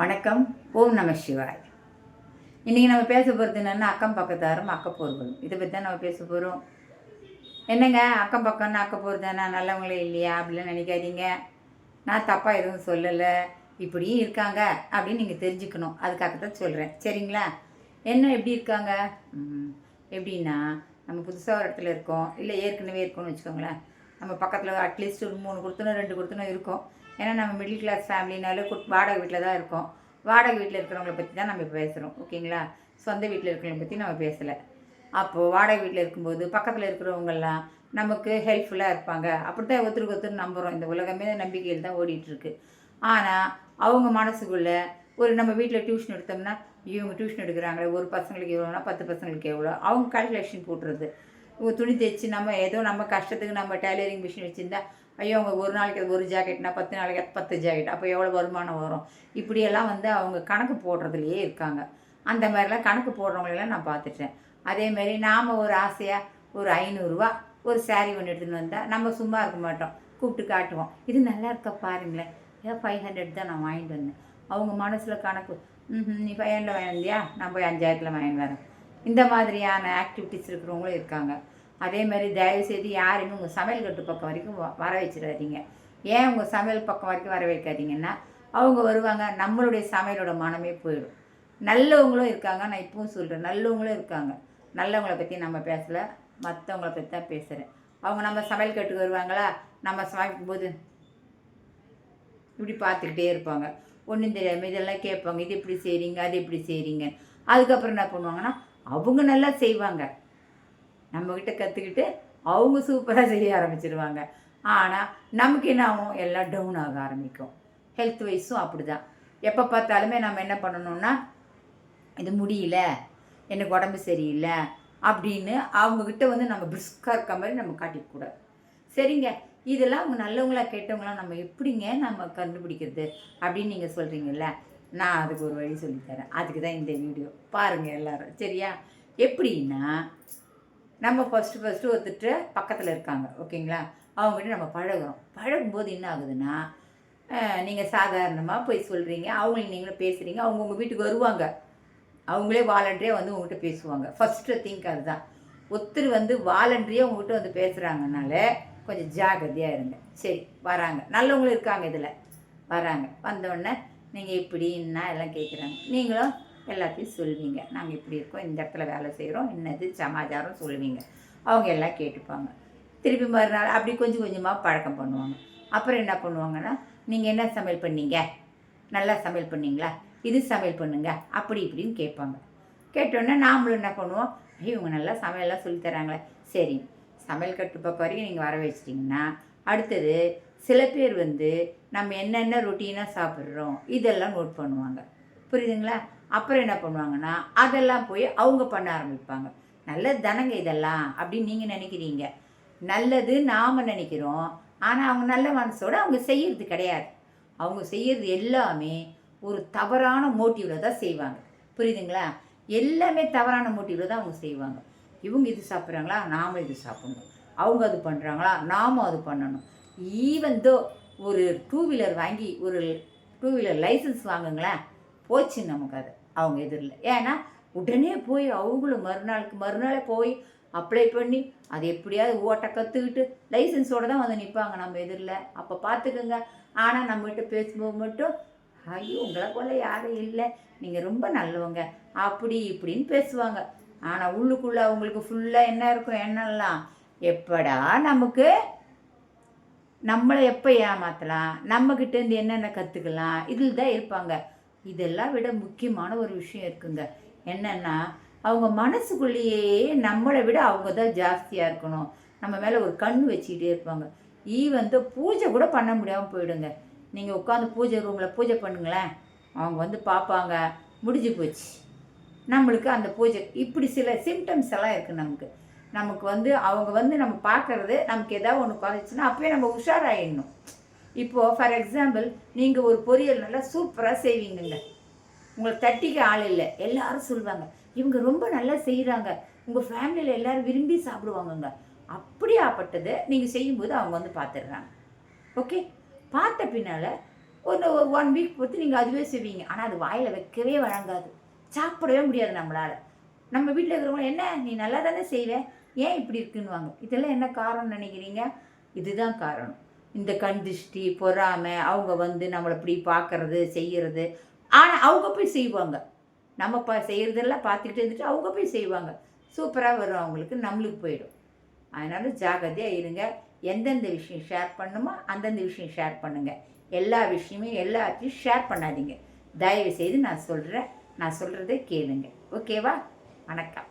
வணக்கம். ஓம் நம சிவாய். இன்றைக்கி நம்ம பேச போகிறது என்னென்னா அக்கம் பக்கத்தாரும் அக்கப்போர்களும் இதை பற்றி தான் நம்ம பேச போகிறோம் என்னங்க? அக்கம் பக்கம்னு அக்கப்போர் தானே? நல்லவங்களே இல்லையா? அப்படிலாம் நினைக்காதீங்க. நான் தப்பாக எதுவும் சொல்லலை. இப்படியும் இருக்காங்க அப்படின்னு நீங்கள் தெரிஞ்சுக்கணும். அதுக்காக தான் சொல்கிறேன் சரிங்களா? என்ன எப்படி இருக்காங்க? எப்படின்னா நம்ம புதுசாக ஒரு இடத்துல இருக்கோம். இல்லை ஏற்கனவே இருக்கோம்னு வச்சுக்கோங்களேன். நம்ம பக்கத்தில் அட்லீஸ்ட் ஒரு மூணு கொடுத்தனும் ரெண்டு கொடுத்தனும் இருக்கும். ஏன்னா நம்ம மிடில் கிளாஸ் ஃபேமிலினால குட் வாடகை வீட்டில் தான் இருக்கோம். வாடகை வீட்டில் இருக்கிறவங்கள பற்றி தான் நம்ம இப்போ பேசுகிறோம் ஓகேங்களா? சொந்த வீட்டில் இருக்கிறவங்கள பற்றி நம்ம பேசலை. அப்போது வாடகை வீட்டில் இருக்கும்போது பக்கத்தில் இருக்கிறவங்கெல்லாம் நமக்கு ஹெல்ப்ஃபுல்லாக இருப்பாங்க. அப்படி தான் ஒருத்தருக்கு ஒருத்தர் நம்புகிறோம் இந்த உலகமே நம்பிக்கையில் தான் ஓடிட்டுருக்கு. ஆனால் அவங்க மனசுக்குள்ளே ஒரு நம்ம வீட்டில் டியூஷன் எடுத்தோம்னா இவங்க டியூஷன் எடுக்கிறாங்களே ஒரு பசங்களுக்கு எவ்வளோனா பத்து பசங்களுக்கு எவ்வளோ அவங்க கால்குலேஷன் போட்டுறது. துணி தைச்சு நம்ம ஏதோ நம்ம கஷ்டத்துக்கு நம்ம டெய்லரிங் மிஷின் வச்சுருந்தா ஐயோ அவங்க ஒரு நாளைக்கு அது ஒரு ஜாக்கெட்னா பத்து நாளைக்கு பத்து ஜாக்கெட். அப்போ எவ்வளோ வருமானம் வரும்? இப்படியெல்லாம் வந்து அவங்க கணக்கு போடுறதுலையே இருக்காங்க. அந்த மாதிரிலாம் கணக்கு போடுறவங்களெல்லாம் நான் பார்த்துட்டேன். அதேமாரி நாம் ஒரு ஆசையாக ஒரு ஐநூறுரூவா ஒரு சேரீ ஒன்று எடுத்துகிட்டு வந்தால் நம்ம சும்மா இருக்க மாட்டோம். கூப்பிட்டு காட்டுவோம். இது நல்லா இருக்கா பாருங்களேன். ஏன் ஃபைவ் ஹண்ட்ரட் தான் நான் வாங்கிட்டு வந்தேன். அவங்க மனசில் கணக்கு ம் நீ ஃபைவ் ஹண்ட்ரட் வாங்கிந்தியா நான் போய் அஞ்சாயிரத்தில் வாங்கிட்டு வரேன். இந்த மாதிரியான ஆக்டிவிட்டிஸ் இருக்கிறவங்களும் இருக்காங்க. அதே மாதிரி தயவு செய்து யாரையும் உங்கள் சமையல் கட்டு பக்கம் வரைக்கும் வ- வர வச்சிடாதீங்க. ஏன் உங்கள் சமையல் பக்கம் வரைக்கும் வர வைக்காதீங்கன்னா அவங்க வருவாங்க நம்மளுடைய சமையலோட மனமே போயிடும். நல்லவங்களும் இருக்காங்க நான் இப்பவும் சொல்கிறேன் நல்லவங்களும் இருக்காங்க. நல்லவங்களை பற்றி நம்ம பேசலை மற்றவங்கள பற்றி தான் பேசுகிறேன் அவங்க நம்ம சமையல் கட்டுக்கு வருவாங்களா? நம்ம சமைக்கும்போது இப்படி பார்த்துக்கிட்டே இருப்பாங்க. ஒன்றும் தெரியாமல் இதெல்லாம் கேட்பாங்க இது இப்படி செய்கிறீங்க அது இப்படி செய்கிறீங்க அதுக்கப்புறம் என்ன பண்ணுவாங்கன்னா அவங்க நல்லா செய்வாங்க. நம்மக்கிட்ட கற்றுக்கிட்டு அவங்க சூப்பராக செய்ய ஆரம்பிச்சிருவாங்க. ஆனால் நமக்கு என்ன ஆகும்? எல்லாம் டவுன் ஆக ஆரம்பிக்கும். ஹெல்த் வைஸும் அப்படி தான் எப்போ பார்த்தாலுமே நம்ம என்ன பண்ணணும்னா இது முடியல எனக்கு உடம்பு சரியில்லை அப்படின்னு அவங்கக்கிட்ட வந்து நம்ம பிரிஸ்காக இருக்க மாதிரி நம்ம காட்டிக்கூடாது சரிங்க. இதெல்லாம் அவங்க நல்லவங்களா கேட்டவங்களாம் நம்ம எப்படிங்க நம்ம கண்டுபிடிக்கிறது அப்படின்னு நீங்கள் சொல்கிறீங்கல்ல நான் அதுக்கு ஒரு வழி சொல்லித்தரேன். அதுக்கு தான் இந்த வீடியோ பாருங்கள் எல்லாரும். சரியா? எப்படின்னா நம்ம ஃபஸ்ட்டு ஃபஸ்ட்டு ஒருத்தர் பக்கத்தில் இருக்காங்க ஓகேங்களா? அவங்ககிட்ட நம்ம பழகுறோம். பழகும்போது என்ன ஆகுதுன்னா நீங்கள் சாதாரணமாக போய் சொல்கிறீங்க அவங்களுக்கு நீங்களும் பேசுகிறீங்க அவங்க உங்கள் வீட்டுக்கு வருவாங்க. அவங்களே வாலண்டரியாக வந்து உங்கள்கிட்ட பேசுவாங்க. ஃபஸ்ட்டு திங்க் அதுதான். ஒருத்தர் வந்து வாலண்டரியாக உங்கள்கிட்ட வந்து பேசுகிறாங்கனால கொஞ்சம் ஜாகிரதையாக இருங்க. சரி வராங்க. நல்லவங்களும் இருக்காங்க இதில். வராங்க. வந்தோடனே நீங்கள் இப்படின்னா எல்லாம் கேட்குறாங்க நீங்களும் எல்லாத்தையும் சொல்வீங்க. நாங்கள் இப்படி இருக்கோம் இந்த இடத்துல வேலை செய்கிறோம் என்னது சமாச்சாரம் சொல்லுவீங்க. அவங்க எல்லாம் கேட்டுப்பாங்க. திருப்பி மறுநாள் அப்படி கொஞ்சம் கொஞ்சமாக பழக்கம் பண்ணுவாங்க. அப்புறம் என்ன பண்ணுவாங்கன்னா நீங்கள் என்ன சமையல் பண்ணீங்க? நல்லா சமையல் பண்ணீங்களா? இது சமையல் பண்ணுங்க. அப்படி இப்படின்னு கேட்பாங்க. கேட்டோன்னே நாமளும் என்ன பண்ணுவோம் ஐயோ இவங்க நல்லா சமையல்லாம் சொல்லித் தராங்களே. சரி சமையல் கட்டு பக்கம் வரைக்கும் நீங்கள் வர வச்சிட்டிங்கன்னா அடுத்தது சில பேர் வந்து நம்ம என்னென்ன ரொட்டீனாக சாப்பிட்றோம் இதெல்லாம் நோட் பண்ணுவாங்க. புரியுதுங்களா? அப்புறம் என்ன பண்ணுவாங்கன்னா அதெல்லாம் போய் அவங்க பண்ண ஆரம்பிப்பாங்க. நல்லது தானங்க இதெல்லாம் அப்படின்னு நீங்கள் நினைக்கிறீங்க. நல்லது நாம் நினைக்கிறோம். ஆனால் அவங்க நல்ல மனசோடு அவங்க செய்யறது கிடையாது. அவங்க செய்யறது எல்லாமே ஒரு தவறான மோட்டிவில் தான் செய்வாங்க. புரியுதுங்களா? எல்லாமே தவறான மோட்டிவில் தான் அவங்க செய்வாங்க. இவங்க இது சாப்பிட்றாங்களா? நாம் இது சாப்பிடணும். அவங்க அது பண்ணுறாங்களா நாமும் அது பண்ணணும். ஈவன் தோ ஒரு டூ வீலர் வாங்கி ஒரு டூ வீலர் லைசன்ஸ் வாங்குங்களேன் போச்சு நமக்கு அது. அவங்க எதிரில் ஏன்னா உடனே போய் அவங்களும் மறுநாளுக்கு மறுநாளே போய் அப்ளை பண்ணி அது எப்படியாவது ஓட்ட கற்றுக்கிட்டு லைசன்ஸோடு தான் வந்து நிற்பாங்க நம்ம எதிரில் அப்போ பார்த்துக்குங்க ஆனால் நம்மகிட்ட பேசும்போது மட்டும் ஐயோ உங்களை போல யாரும் இல்லை. நீங்கள் ரொம்ப நல்லவங்க. அப்படி இப்படின்னு பேசுவாங்க. ஆனால் உள்ளுக்குள்ளே அவங்களுக்கு ஃபுல்லாக என்ன இருக்கும் என்னெல்லாம்? எப்படா நமக்கு நம்மளை எப்போ ஏமாற்றலாம் நம்மக்கிட்டேருந்து என்னென்ன கற்றுக்கலாம் இதில் தான் இருப்பாங்க. இதெல்லாம் விட முக்கியமான ஒரு விஷயம் இருக்குங்க. என்னென்னா அவங்க மனசுக்குள்ளேயே நம்மளை விட அவங்க தான் ஜாஸ்தியாக இருக்கணும். நம்ம மேலே ஒரு கண் வச்சுக்கிட்டே இருப்பாங்க. ஈ வந்து பூஜை கூட பண்ண முடியாமல் போயிடுங்க. நீங்கள் உட்காந்து பூஜை ரூமில் பூஜை பண்ணுங்களேன். அவங்க வந்து பார்ப்பாங்க முடிஞ்சு போச்சு. நம்மளுக்கு அந்த பூஜை இப்படி சில சிம்டம்ஸ் எல்லாம் இருக்குது நமக்கு. நமக்கு வந்து அவங்க வந்து நம்ம பார்க்குறது நமக்கு ஏதாவது ஒன்று குறைச்சுன்னா அப்போயே நம்ம உஷாராயிடணும். இப்போது ஃபார் எக்ஸாம்பிள் நீங்கள் ஒரு பொரியல் நல்லா சூப்பராக செய்வீங்கங்க. உங்களை தட்டிக்க ஆள் இல்லை. எல்லாரும் சொல்லுவாங்க இவங்க ரொம்ப நல்லா செய்கிறாங்க உங்கள் ஃபேமிலியில் எல்லோரும் விரும்பி சாப்பிடுவாங்கங்க. அப்படியாப்பட்டதை நீங்கள் செய்யும்போது அவங்க வந்து பார்த்துடுறாங்க ஓகே பார்த்த பின்னால் ஒரு ஒரு ஒன் வீக் பொறுத்து நீங்கள் அதுவே செய்வீங்க. ஆனால் அது வாயில் வைக்கவே வழங்காது. சாப்பிடவே முடியாது நம்மளால். நம்ம வீட்டில் இருக்கிறவங்க என்ன நீ நல்லா தானே செய்வ? ஏன் இப்படி இருக்குன்னுவாங்க. இதெல்லாம் என்ன காரணம்னு நினைக்கிறீங்க? இதுதான் காரணம். இந்த கண் திருஷ்டி பொறாமை அவங்க வந்து நம்மளை இப்படி பார்க்கறது செய்கிறது ஆனால் அவங்க போய் செய்வாங்க. நம்ம பா செய்கிறதெல்லாம் பார்த்துக்கிட்டு இருந்துட்டு அவங்க போய் செய்வாங்க. சூப்பராக வரும் அவங்களுக்கு நம்மளுக்கு போயிடும். அதனால் ஜாகிரதையாக இருங்க. எந்தெந்த விஷயம் ஷேர் பண்ணுமோ அந்தந்த விஷயம் ஷேர் பண்ணுங்கள் எல்லா விஷயமே எல்லாத்தையும் ஷேர் பண்ணாதீங்க. தயவு செய்து நான் சொல்கிறேன் நான் சொல்கிறத கேளுங்க. ஓகேவா வணக்கம்.